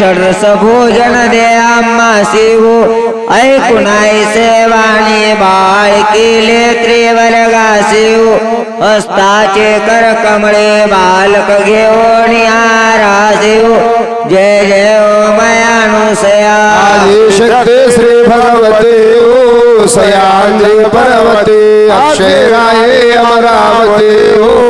षडरस भोजन दे आम्हा शिवू। ऐकुणाई सेवाणी बाळ केले त्रिवर्गा शिव। हस्ताचे कर कमळे बालक घेऊन आरा शिव। जय जय मयानुसया आदिशक्ती श्री भगवते ओ सयांद्री पर्वते। अक्षराये अमरावते ओ।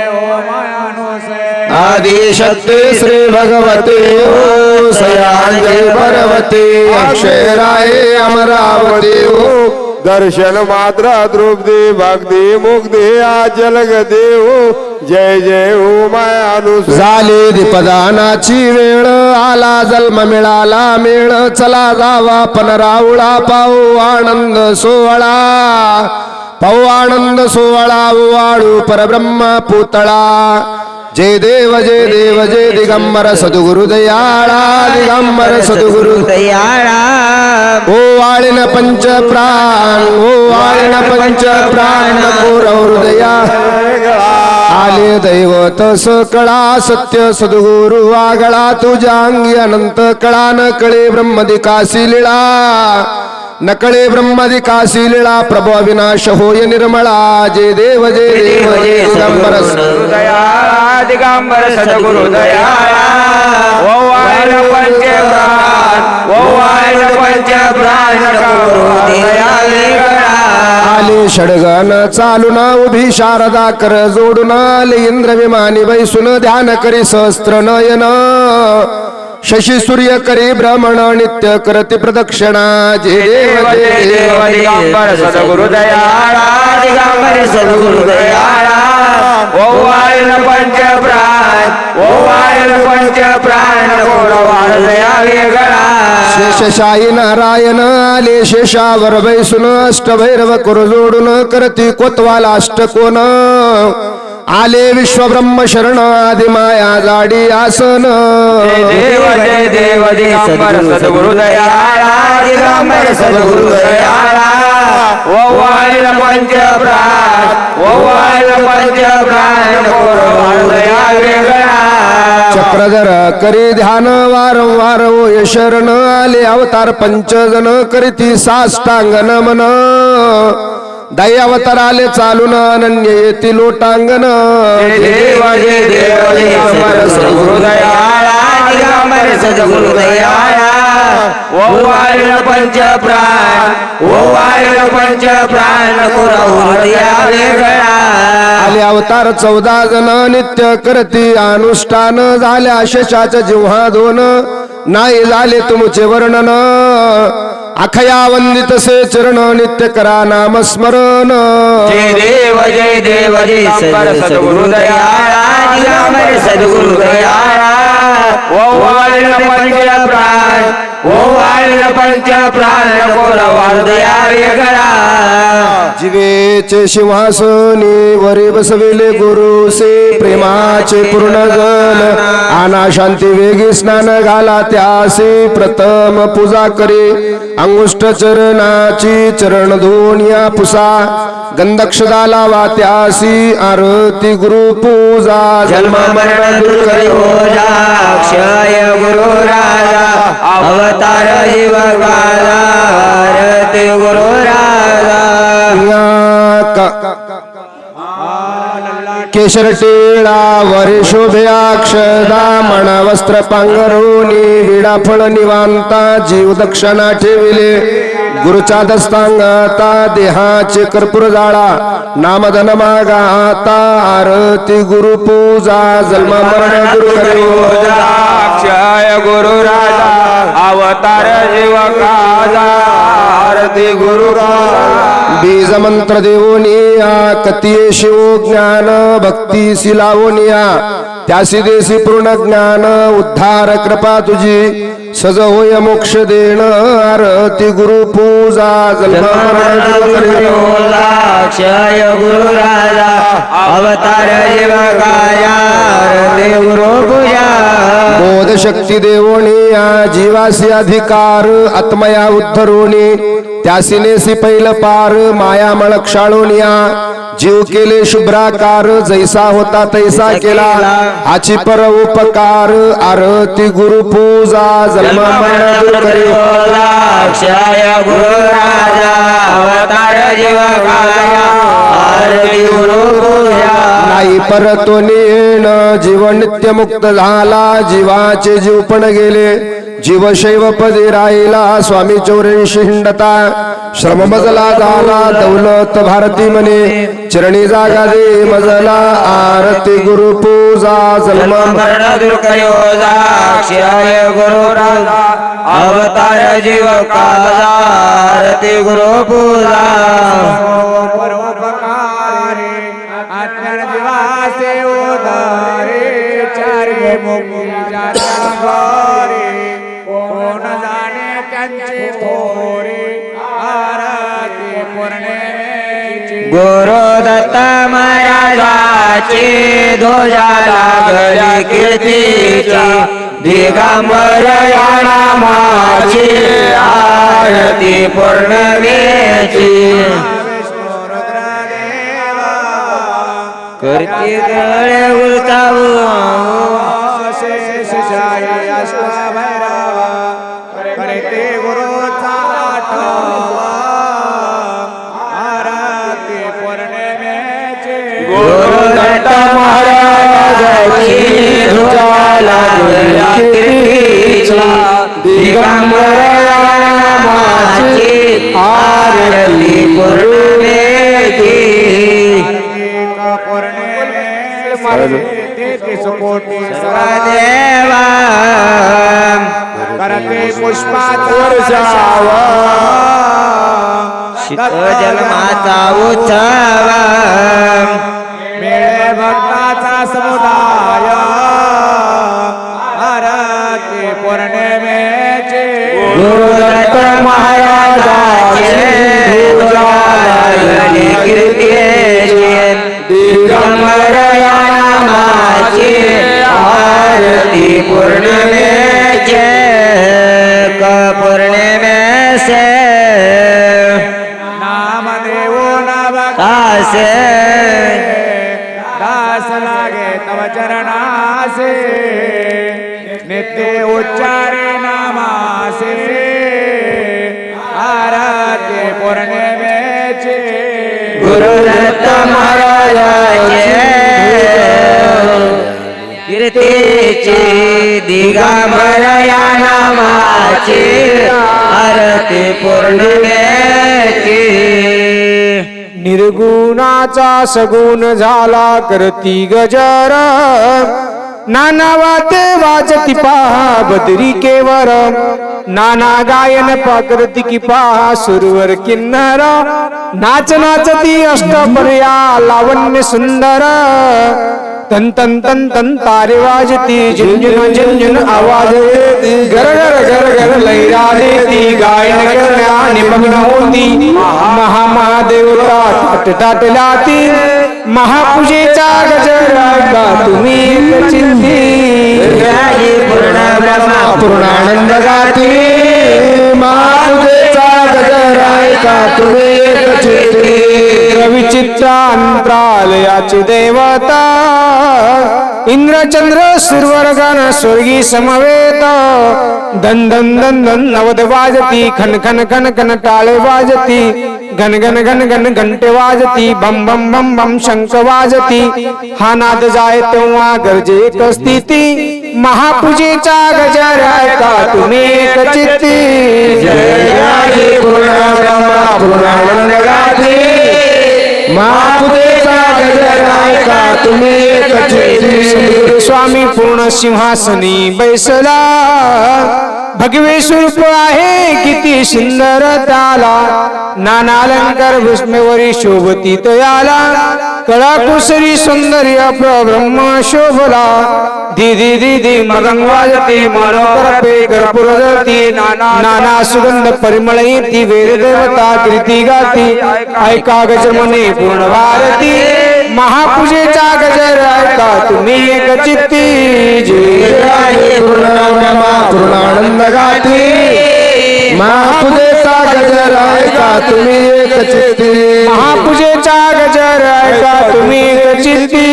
आदिशक्ती श्री भगवते ओ सयांद्री पर्वते अक्षराये अमरावते। ओ दर्शन मात्र द्रुपदी भक्ती मुक्ती आचल देव जय जय ओ मायानु झाली दीपदानाची वेळ आला जन्म मिळाला मेळ चला जावा पण रावळा पाहू आनंद सोहळा। पाहू आनंद सोहळा वाळू परब्रह्म पुतळा। जय देव जय देव जय दिगंबर सद्गुरु दयाळा दिगंबर सद्गुरु दयाळा ओ वाळिन पंच प्राण ओ वाळिन पंच प्राण कोरव हृदया आले दैवत सकळा सत्य सद्गुरु आगळा तुझ्या अंगी अनंत कळा न कळे ब्रह्मदिकासी लिळा नकळे ब्रह्मदिकासी लिळा प्रभो विनाश होय निर्मळा जय देव जय देव जय दिगंबर दिगंबर सद्गुरु दयाळा ओ वायन पंच प्राण ओ वायन पंच प्राण करो दयाळे गणा आले षडगण चालून उभी शारदा कर जोडून आले इंद्र विमानी बैसून ध्यान करी सहस्त्र नयन. शशी सूर्य करी भ्रमण नित्य करती प्रदक्षिणा. जय देव जय देव दिगंबर सद्गुरु दयाळा दिगंबर सद्गुरु दयाळा. ओ वायन पंच प्राण ओ वायन पंच प्राण कोरवार दयाळे गणा. शेषशाही नारायण आले शेषावर बैसून अष्टभैरव कर जोडून करती कोतवाला अष्टकोन आले विश्वब्रह्म शरण आदि माया जाडी आसन देव जय देव दिगंबर सद्गुरु सद्गुरु पंच प्राण पंच प्राण चक्रधर करी ध्यान वारंवार ओ शरण आले अवतार पंचजन करीती साष्टांग नमन दाई अवतार आले चालून अनन्य येती लोटांगण. ओ पंच प्राण ओ पंच प्राण आले अवतार चौदा जण नित्य करती अनुष्ठान झाल्या शेषाच्या जिव्हा दोन. नाही झाले तुमचे वर्णन. अखया वंदित से चरण नित्य करा नाम स्मरण जय देव जय देव दिगंबर सद्गुरु दयाळा दिगंबर सद्गुरु दयाळा पंच प्राण गणा जीवेचे सिंहासनी वरी बसविले गुरु से प्रेमाचे पूर्ण जन आना शांती वेगी स्नान घाला त्यासी प्रथम पूजा करे. अंगुष्ठ चरणाची चरण धुनिया पुसा. गंधक्षदा लावा त्यासी आरती गुरु पूजा. जन्म मरण दूर करी हो जा क्षय गुरु राजा. अवतार जीव राजा आरती गुरु राजा केशर टिळा वरी शोभे मण वस्त्र पांघरुणी विडा फळ निवांता जीव दक्षणा ठेविले. गुरुचा दस्तांगाता देहाचे कर्पूर जाळा नामधन मागा आता आरती गुरु पूजा जन्म मरण गुरु अक्षय गुरु राजा अवतार जीव काजा आरती गुरु बीज मंत्र देवोनिया कतिये शिव ज्ञान भक्ती सिलावोनिया त्यासी देसी पूर्ण ज्ञान उद्धार कृपा तुझी सज होय मोक्ष देण आरती गुरु पूजा क्षय गुरु राजा अवतार देव गुरु पूजा। बोध शक्ती देवोनी या जीवासी अधिकार आत्मया उद्धरोनी त्यासिनेसी पैल पार माया मळ क्षाळूनिया जीव केले शुभ्राकार जैसा होता तैसा केला. हाची पर उपकार आरती गुरु पूजा जन्म मरण करी. क्षय गुरु राजा अवतार जीव आरती गुरु पूजा. नाही गेल्यानं जीव नित्य मुक्त झाला जीवाचे जीव पण गेले. जीव शैव पदी राहिला स्वामी चौऱ्याऐंशी हिंडता. श्रम मजला झाला दौलत भारती म्हणे. चरणी जागा दे मजला आरती गुरु पूजा जन्म गुरु अवतार जीव काजा आरती गुरु पूजा. चार्य मुक्ती जाणारे कोण जाणे त्यांचे थोरे आरती पौर्णिमेची गुरु दत्त महाराजाची ध्वजा लागली कीर्तीची. दिगंबर या नामाची आरती रुद्रदेवा करती गळे उलटावू ते गुरुचा आठवा. आरती पौर्णिमेची. गुरु दत्त महाराजाची दिगंबर आरती करते पुष्पाचा शीत जन्माचा उत्सव मेळे भक्ताचा समुदाय. आरती पौर्णिमेचे. गुरुदत्त महाराजाचे ध्वजा कासे दास लागे तव चरणासे। नित्य उच्चारे नामासे। आरती पौर्णिमेचे गुरुदत्त महाराजाचे। कीर्तीची दिगंबर या नामाची। आरती पौर्णिमेची निर्गुणाचा सगुण झाला करती गजर. नाना वाते वाजती पहा बदरी केवर. नाना गायन पाकरती की पहा सुरवर किन्नर. नाच नाचती अष्टपर्या लावण्य सुंदर. तन तन तन तन तारे वाजती झिंझुन झिंझुन आवाज येती. घर घर घर घर लैरा देती गायन करण्या निमग्न होती. महामहादेवता ताट ताट लाती. महापूजेचा गजर ऐका तुम्ही एक चिंती. पूर्णानंद गाती महापूजेचा गजर ऐका तुम्ही एक चित्ती अंतरालयाची देवता. इंद्रचंद्र सुरवरगण स्वर्गी समवेत। दन दन दन दन नवद वाजती खन खन खन खन टाळे वाजती। घन घन घन घन घंटे वाजती बम बम बम बम शंख वाजती। हा नाद जाय तेव्हा गरजे एक स्थिती महापूजेचा गजर ऐका तुम्ही एक चित्ती स्वामी पूर्ण सिंहासनी बैसला. भगवे स्वरूप आहे किती सुंदर त्याला नानालंकार भूष्मेवरी शोभती तयाला. कळा कुसरी सौंदर्य प्रब्रह्म शोभला. दिदी दिदी मदंग वाजती मनोकर कर्पूर जळती. नाना सुगंध परिमळ येती वेद देवता कृती गाती. ऐका गजमने पूर्ण भारती. महापूजेचा गजर ऐका तुम्ही एक चित्ती. पूर्णानंद गाठी महापुजेचा गजर ऐका तुम्ही एक चित्ती. महापूजेचा गजर ऐका तुम्ही एक चित्ती.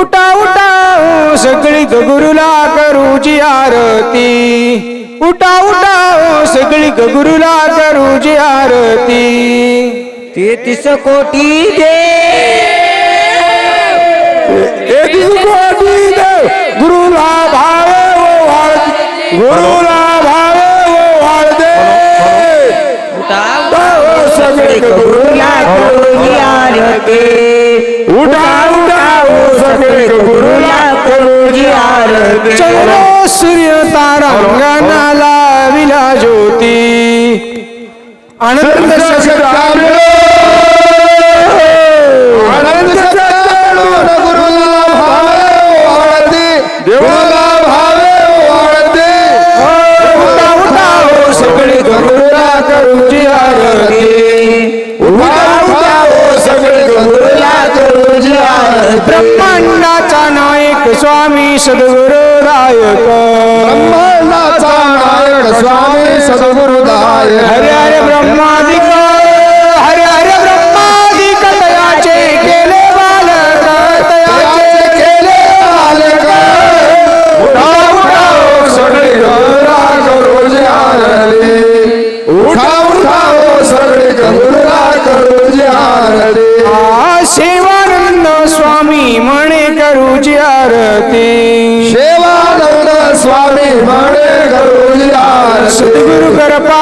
उठा उठा सगळी गुरुला करूची आरती. उठा उठा सगळी गुरुला करूची आरती. तेहतीस कोटी दे गुरुला भावे वाळते गुरुला भावे सगळे गुरुला करूची आरती उठा उठा सगळे गुरुला करूची आरती सूर्य तारांगणाला विला ज्योती आनंद शक्ता ब्रह्मांडाचा नायक स्वामी सद्गुरु दायक. ब्रह्मांडाचा नायक स्वामी सद्गुरुदाय हरे हरे ब्रह्मादिक आरती शेवानंद स्वामी म्हणे सद्गुरु कृपा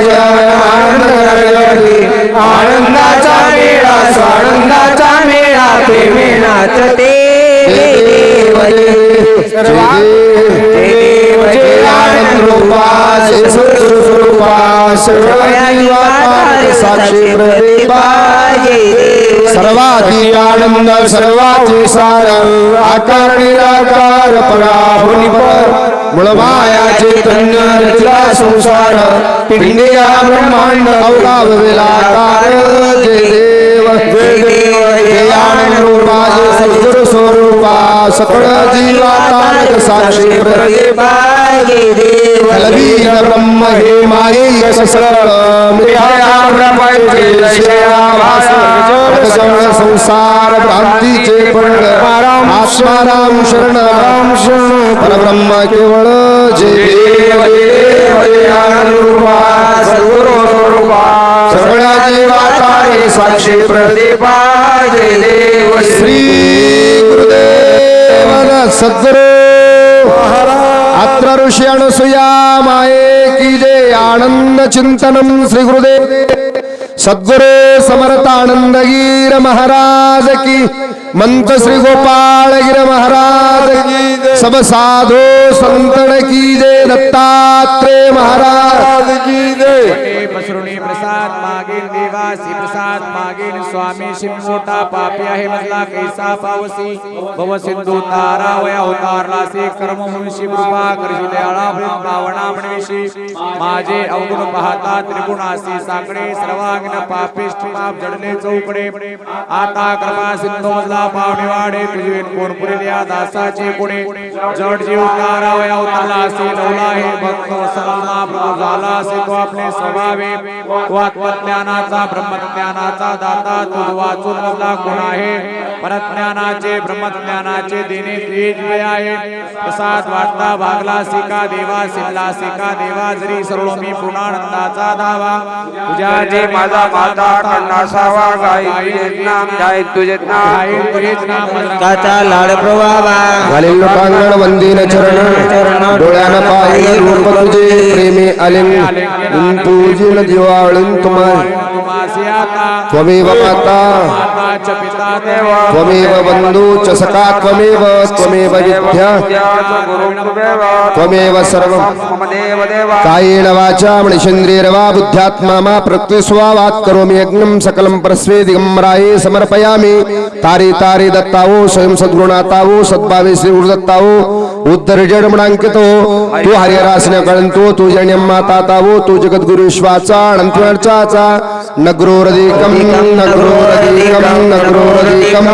आनंद. आनंदाचा मेळा स्वानंदाचा मेळा प्रेमे नाचते देव देव सर्वा देव जय आनंद रूपा जय सद्गुरु स्वरूपा सगळ्या जीवात्मा साक्षी प्रतिभा सर्वाधी आनंद सर्वाचे सार आकार निराकार पराहुनी पर मुळमाया चैतन्य रचला संसार. पिंडिया ब्रह्मांड अवघा वेलाकार जय देव जय देव रूपा स्वरूपा सकळ जीवा तारक साक्षी प्रतिभा कलबीन ब्रह्म हे माये ससळ संसार भ्रांतीचे पण आत्माराम शरण राम शरण परब्रह्म केवळ जे सगळ्या जीवातारे साक्षी प्रतिभा जय देव श्री गुरुदेव सद्गुरु अत्र ऋषी अनुसुया माये की जे आनंद चिंतनम श्री गुरुदेव सद्गुरु समर्थ आनंदगीर महाराज की मंत श्री गोपाळ गिर महाराज की सब साधु संतन की जय दत्तात्रेय महाराज की जय। स्वामी शिवमोठा पापी आहे मजला कैसा पावसी. भव सिंधू तारा वया उतारला से. कर्म मुंशी कृपा करशी दयाळा भावना म्हणविशी. माझे अवगुण पाहता त्रिगुणासी साकडे सर्वांगण पापिष्ट पाप जडले चौकडे आता कृपा सिंधू मजला पावणे वाडे तुझे कोण पुरेल्या दासाचे कोणे जड जीव तारा वया उतारला असे लवला हे भक्त सलामा प्रभू झाला असे तो आपले स्वभावे. तो आत्मज्ञानाचा ब्रह्मज्ञानाचा दाता. तुझ वाचून मजला कोण आहे. परज्ञानाचे ब्रह्मज्ञानाचे देणे तेज आहे. प्रसाद वाटता भागला सिका देवा सिल्ला सिका देवा जरी सर्व मी पूर्णानंदाचा धावा तुझ्या जे माझा माता कन्नासावा गाई तुझे नाम जाय तुझे नाम. तुझेच नाम काचा लाड प्रवावा. घालील लोकांगण वंदीन चरण. डोळ्यानं पाहिलं रूप तुझे. प्रेमी आलिंग पूजिन दिवाळून तुम्हाला त्वमेव माता। माताच पिता देव। त्वमेव बंधू च सखा त्वमेव त्वमेव विद्या। त्वमेव सर्व कायेन वाचा मणिचंद्रेरवा बुद्ध्यात्मा मा प्रकृतिस्वावात् करोमि यज्ञं सकलं परस्वे दिगंबराये समर्पयामि। तारे तारे दत्तावो स्वयं सद्गुणातावो सद्भावे श्री गुरुदत्तावो उद्धर म्हणांकितो तू हरिरासने कळंतो तू जण्यम माता तावो तू जगद्गुरु विश्वाचा अनंतवाचा नग्रोरधिकम नग्रोरधिकम नग्रोरधिकम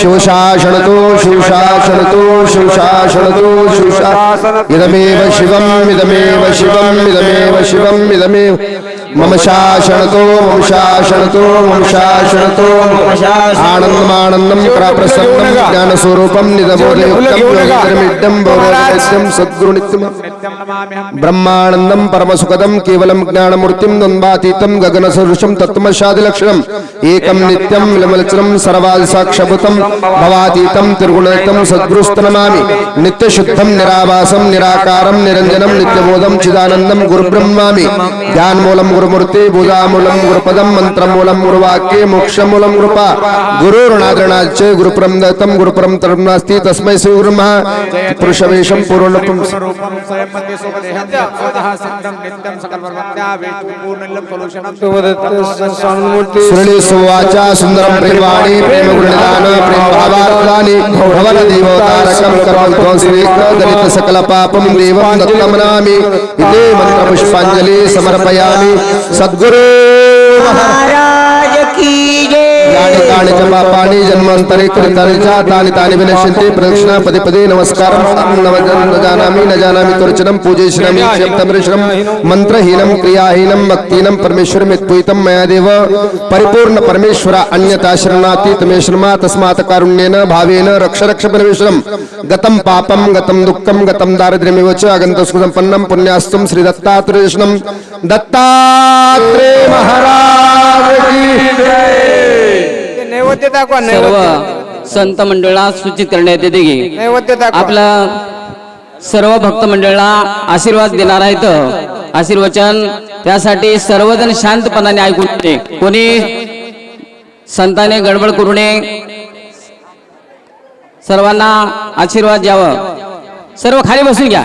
शिवशासन तो शिवशासन तो शिवशासन तो शिवशा इदमेव शिवम् इदमेव शिवम् इदमेव शिवम् इदमेव മമ ശാസനത്തോ മമ ശാസനത്തോ മമ ശാസനത്തോ ആനന്ദമാണെന്നും പ്രാപ്രസന്നം ജ്ഞാനസ്വരൂപം നിതമോലയുക്തം പൗരോഹിത്യം സദ്ഗുണിത്യം ബ്രഹ്മാനന്ദം പരമസുഖതം കേവലം ജ്ഞാനമൂർത്തിം നന്ദാതീതം ഗഗനസദൃശം തത്മശാദിലക്ഷണം ഏകം നിത്യം വിലമത്സരം സർവാദിസാക്ഷഭുതം ഭവാതീതം തിർഗുണേത്തം സദ്ഗുരുസ്തനമാമി. നിത്യശുദ്ധം നിരാവാസം നിരാകാരം നിരഞ്ജനം നിത്യബോധം ചിദാനന്ദം ഗുരുബ്രഹ്മാമി. ധ്യാൻമൂലം चिदानन्दं गुरुब्रह्मामि ध्यानमूलं गुरुमूर्ते भुजामूलं गुरुपदं मन्त्रमूलं गुरुवाक्ये मोक्षमूलं गुरुपा गुरुर्नादरणाच्च गुरुपरं दत्तं गुरुपरं तरं नास्ति तस्मै श्रीगुरुमः पुरुषवेशं पूर्णपुं स्वरूपं स्वयं मध्ये सुखदेहं स्वतः सिद्धं नित्यं सकलपर्वत्या वेदपूर्णलं सलूषणं श्रीनिसुवाचा सुन्दरं प्रेमवाणी प्रेमगुणनिदान प्रेमभावार्थानि भवनदेवतारकं कर्मध्वं श्रीकृष्णदलित सकलपापं देवं दत्तमनामि इति मन्त्रपुष्पाञ्जलि समर्पयामि सद्गुरु महाराज की पापानि जन्मान्तरे कृतानि च तानि तानि विनश्यन्ति प्रदक्षिणा पदे पदे नमस्कारं न जानामि न जानामि त्वरचनं पूजयिष्यामि क्षमतमृषणं मन्त्रहीनं क्रियाहीनं भक्तिहीनं परमेश्वरं यत्पूजितं मया देव परिपूर्ण परमेश्वर अन्यथा शरणाति तमे शर्मा तस्मात् कारुण्येन भावेन रक्ष रक्ष परमेश्वरं गतं पापं गतं दुःखं गतं दारिद्र्यमेव च अगन्तसुसम्पन्नं पुण्यास्तुं श्रीदत्तात्रेयशनं दत्तात्रेय महाराज की जय नैवेद्य दाखवा सर्व संत मंडळाला सूचित करण्यात येते की नैवेद्य दाखवा. आपला सर्व भक्त मंडळाला आशीर्वाद देणार आहेत. आशीर्वचन त्यासाठी सर्वजण शांतपणाने ऐकून घे. कोणी संताने गडबड करू नये. सर्वांना आशीर्वाद द्यावं. सर्व खाली बसून घ्या.